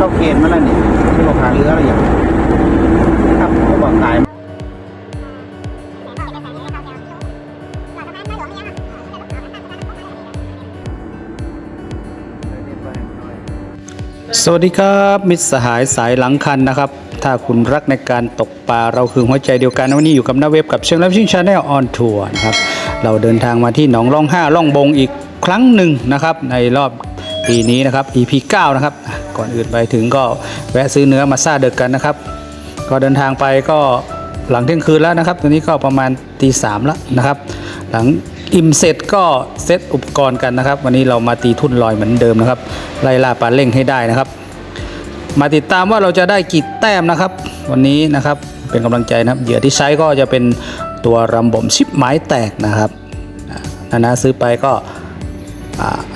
เข้าเกณฑ์มาแล้วนี่ที่บอกหาเรืออะไรอย่างครับเขาบอกตายสวัสดีครับ มิตรสหายสายหลังคันนะครับ ถ้าคุณรักในการตกปลาเราคือหัวใจเดียวกันวันนี้อยู่กับน้าเว็บกับเชียงรับชิงชาแนลออนทัวร์นะครับ เราเดินทางมาที่หนองร่องห้าร่องบงอีกครั้งหนึ่งนะครับ ในรอบปีนี้นะครับ EP 9 นะครับ ก่อนอื่นไปถึงก็แวะซื้อเนื้อมาซาเด็กกันนะครับ ก็เดินทางไปก็หลังเที่ยงคืนแล้วนะครับตอนนี้ก็ประมาณตีสามแล้วนะครับ หลังอิ่มเสร็จก็เซตอุปกรณ์กันนะครับ วันนี้เรามาตีทุ่นลอยเหมือนเดิมนะครับ ไล่ล่าปลาเล่งให้ได้นะครับ มาติดตามว่าเราจะได้กี่แต้มนะครับ วันนี้นะครับเป็นกำลังใจนะครับเหยื่อที่ใช้ก็จะเป็นตัวรำบ่มชิปไม้แตกนะครับนานาซื้อไปก็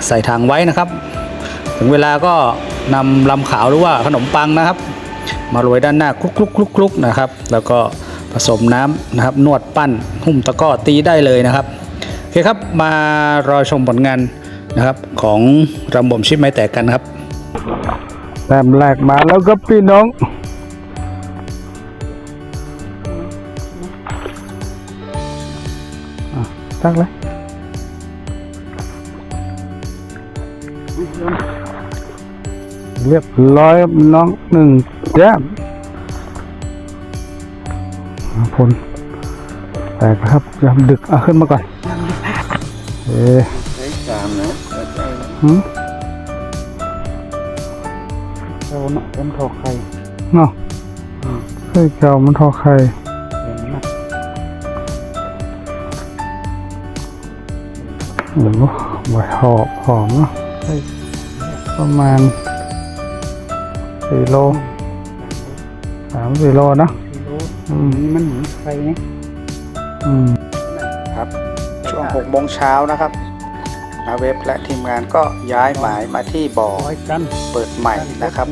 ใส่ถังไว้นะครับ ถึงเวลาก็ นำลำขาวหรือว่าขนมปังนะครับ มาโรยด้านหน้าคลุกคลุกคลุกนะครับ แล้วก็ผสมน้ำนะครับ นวดปั้นหุ้มตะกร้อตีได้เลยนะครับโอเคครับมารอชมผลงานนะครับ ของรำบ่มชิปไม้แตกกันครับแต้มแรกมาแล้วครับพี่น้องอตักเลย เรียบร้อยครับน้องหนึ่งแต้มอะพลแตกแล้วครับยามดึกเอาขึ้นมาก่อนเอ๊ะใช้สามนะเปิดใจนะหืมเราเนาะเป็นทอไข่เนาะเฮ้ยเจ้ามันทอไข่เห็นไหมโอ้โหใบหอบหอมเนาะใช่ประมาณ สี่โลสามสี่โลเนอะกิโลอืมนี่มันเหมือนไข่ไงอืมครับ ช่วงหกโมงเช้านะครับนาเว็บและทีมงานก็ย้ายหมายมาที่บ่อร้อยกันเปิดใหม่นะครับ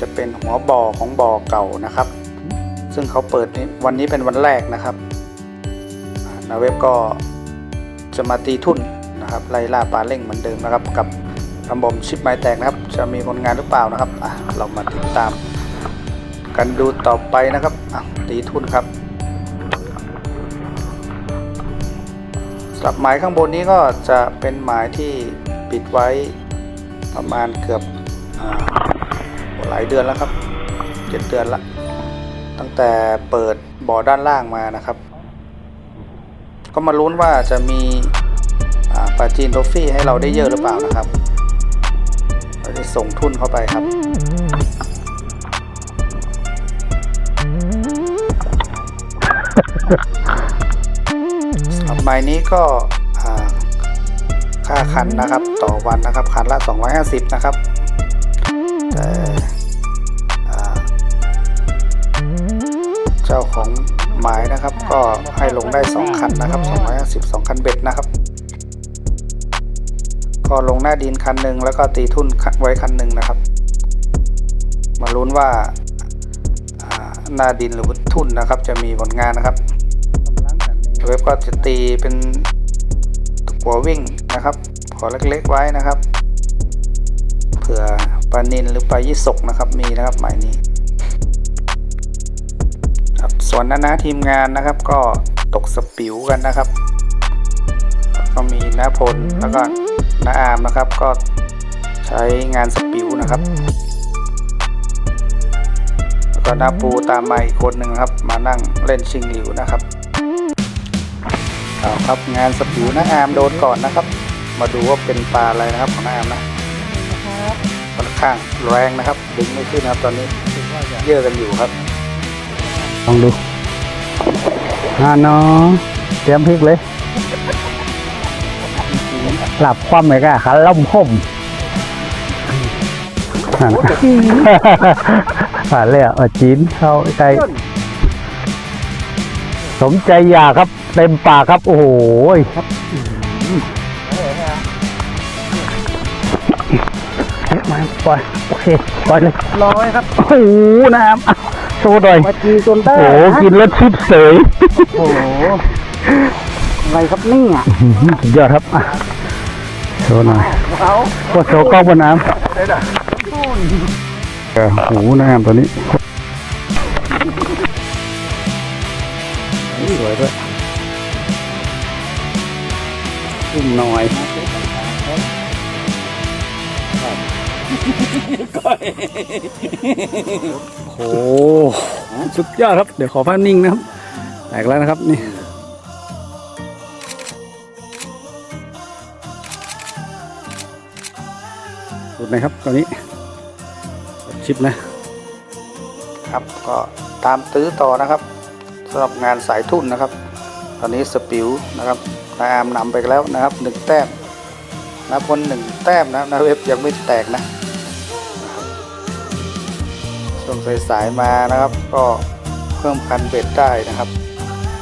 จะเป็นหัวบ่อของบ่อเก่านะครับ ซึ่งเขาเปิดนี้วันนี้เป็นวันแรกนะครับอ่านาเว็บก็จะมาตีทุ่นนะครับไล่ล่าปลาเล่งเหมือนเดิมนะครับ กับลำบอมชิปไม้แตกนะครับ จะมีผลงานหรือเปล่านะครับอะเรามาติดตาม กันดูต่อไปนะครับตีทุนครับสับหมายข้างบนนี้ก็จะเป็นหมายที่ปิดไว้ประมาณเกือบอหลายเดือนแล้วครับเจ็ดเดือนละตั้งแต่เปิดบ่อด้านล่างมานะครับ ก็มาลุ้นว่าจะมีอ่าปลาจีนโทฟี่ให้เราได้เยอะหรือเปล่านะครับ เราจะส่งทุนเข้าไปครับสำหรับไม้นี้ก็อ่าค่าคันนะครับต่อวันนะครับคันละ 250 นะครับ แต่อ่าเจ้าของหมายนะครับก็ให้ลงได้ 2 คันนะครับ 250 2คันเบ็ดนะครับ ก็ลงหน้าดินคันหนึ่งแล้วก็ตีทุ่นไว้คันหนึ่งนะครับ มาลุ้นว่าหน้าดินหรือทุ่นนะครับ จะมีผลงานนะครับเว็บก็จะตีเป็นหัววิ่งนะครับหัวเล็กๆไว้นะครับเผื่อปลานินหรือปลายี่สกนะครับมีนะครับหมายนี้ครับส่วนนานาทีมงานนะครับ ก็ตกสปิวกันนะครับแล้วก็มีน้าพลแล้วก็ น้าอามนะครับ ก็ใช้งานสปิวนะครับ แล้วก็น้าปูตามมาอีกคนหนึ่งครับ มานั่งเล่นชิงหลิวนะครับเอาครับงานสปิวน้าอามโดนก่อนนะครับ มาดูว่าเป็นปลาอะไรนะครับของน้าอามนะค่อนข้างแรงนะครับดึงไม่ขึ้นนะครับตอนนี้ถือว่าจะเยอะกันอยู่ครับลองดูอ่าน้อเตรียมพริกเลย หลับความไหมกะขาล่มห่มนั่นผ่านเลยอะเอาจีนเข้าใจสมใจอยากครับ เต็มปากครับ โอ้โหครับมาปล่อยโอเคปล่อยเลยร้อยครับโอ้โหน้ำอะโชว์หน่อยมาจีจนได้โอ้โหนะกินแล้วชิปเสยโอ้โหอะไรครับเนี่ยสุดยอดครับอะ โชว์หน่อยเอาก็โชว์กล้องบนน้เออหูนะตัวนี้สวยด้วยอุ้มหน่อยโอ้โหสุดยอดครับ เดี๋ยวขอภาพนิ่งนะครับ แตกแล้วนะครับนี่ ดนะครับตอนนี้ชิปนะครับก็ตามตื้อต่อนะครับสำหรับงานสายทุ่นนะครับ ตอนนี้สปิวนะครับนาอามนำไปแล้วนะครับหนึ่งแต้มนะพลหนึ่งแต้มนะนะเว็บยังไม่แตกนะช่วงสายๆมานะครับ ก็เพิ่มคันเบ็ดได้นะครับ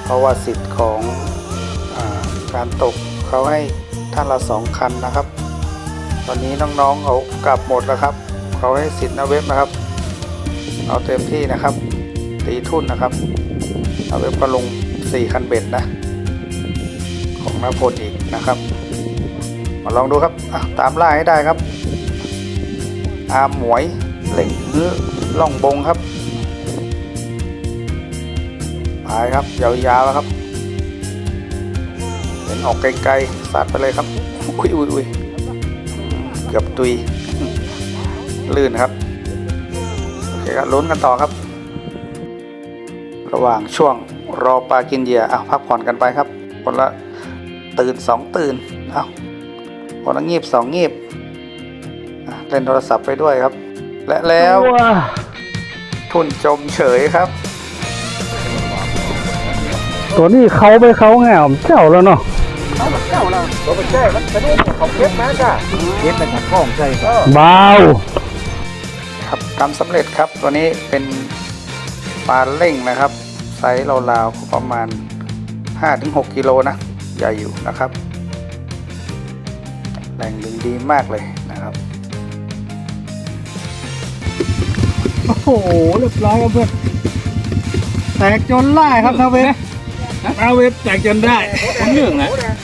เพราะว่าสิทธิ์ของอการตกเขาให้ท่านละสองคันนะครับ ตอนนี้น้องๆเขากลับหมดแล้วครับเขาให้สิทธิ์นะเว็บนะครับ เอาเต็มที่นะครับ ตีทุ่นนะครับเอาเว็บก็ลง4คันเบ็ดนะ ของนพลอีกนะครับ มาลองดูครับตามล่าให้ได้ครับ อาหมวยเหล่งฮื้อล่องบงครับไปครับยาวๆแล้วครับ เห็นออกไกลๆสาดไปเลยครับอุ้ยอุ้ยอุ้ย กือบตุย ลื่นครับ โอเคครับลุ้นกันต่อครับ ระหว่างช่วงรอปลากินเหยื่ออะพักผ่อนกันไปครับ คนละตื่นสองตื่นเอาคนละงีบสองงีบอะเล่นโทรศัพท์ไปด้วยครับ และแล้วทุนจมเฉยครับ ตัวนี้เขาไปเขาแง่เจ้าแล้วเนาะ เบาครับทำสำเร็จครับตัวนี้เป็นปลาเล่งนะครับ ไซส์ราวๆประมาณ 5-6กิโลนะใหญ่อยู่นะครับ แรงดึงดีมากเลยนะครับ โอ้โหเรียบร้อยครับเพื่อนแตกจนได้ครับนาเวฟนาเวฟแตกจนได้ผมหนึ่งนะอั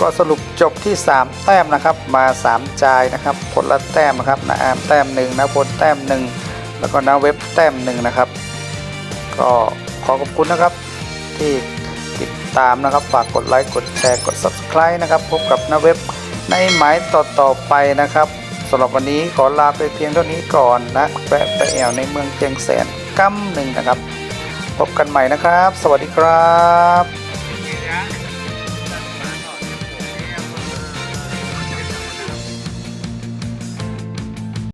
ก็สรุปจบที่ 3 แต้มนะครับ มา 3 จายนะครับผลละแต้มนะครับนาอามแต้มหนึ่งนะพลแต้มหนึ่งแล้วก็นาเว็บแต้มหนึ่งนะครับ ก็ขอขอบคุณนะครับที่ติดตามนะครับ ฝากกดไลค์กดแชร์กด subscribe นะครับ พบกับนาเว็บในหมายต่อต่อๆไปนะครับสำหรับวันนี้ขอลาไปเพียงเท่านี้ก่อนนะแวะไปแอวในเมืองเชียงแสนกัมหนึ่งนะครับ พบกันใหม่นะครับ สวัสดีครับ